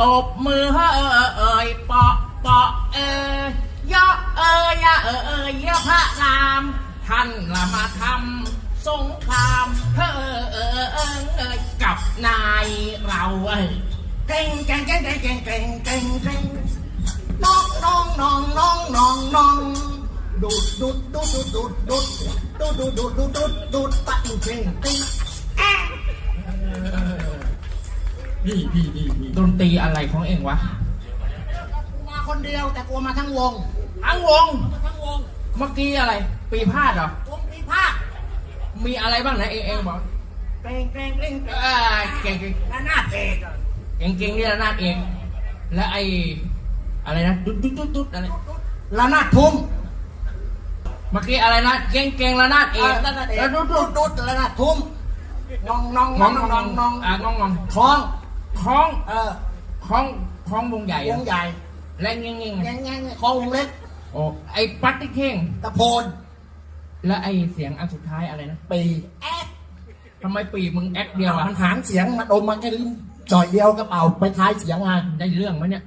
ตบมือเฮ้อเอ่ยเปาะเปาะเอ่ยยะเอ่ยยะเอ่ยเอ่ยะพระรามท่านละมาทำสงครามเฮ้อเอ่ยเอ่ยเอ่ยกับนายเราเอ้ยเก่งเก่งเก่งเก่งเก่งเก่งเก่งเก่งน้องน้องน้องน้องน้องน้องดูดดูดดูดดูดดูดดูดดูดดูดดูดดูดดูดปะอิงเก่งเก่งแอะ นี่นี่นี่นี่ดนตรีอะไรของเองวะกูมาคนเดียวแต่กูมาทั้งวง ทั้งวง ทั้งวง เมื่อกี้อะไร ปีพาดเหรอ วงปีพาดมีอะไรบ้างนะเองเองบอกเกรงเกรงเกรงเกรงเอ้ยเก่งเก่งหน้าหน้าเตะเก่งเก่งนี่ละนาดเอง และไออะไรนะดุดดุดดุดดุดอะไรละนาดทุ่มเมื่อกี้อะไรนะ เก่งเก่งละนาดเอเองอละนาดเอแล้วงดุดุดดดุดุดดดุดละนาดทุ่มงองงองงงอองงงงอองงงองอะงองงอง คล้อง คล้อง เออคล้องคล้องวงใหญ่วเหรองใหญ่ และเงี้ยงเงี้ยงแง่งแง่งคล้องวงเล็กโอ้ไอปัตติเข่งตะโพนและไอเสียงอันสุดท้ายอะไรนะปีแอ๊ะทำไมปีมึงแอคเดียวอะมันหางเสียงมาดมมันแค่ลิ้นจ่อยเดียวกระเป๋าไปท้ายเสียงมาได้เรื่องไหมเนี่ย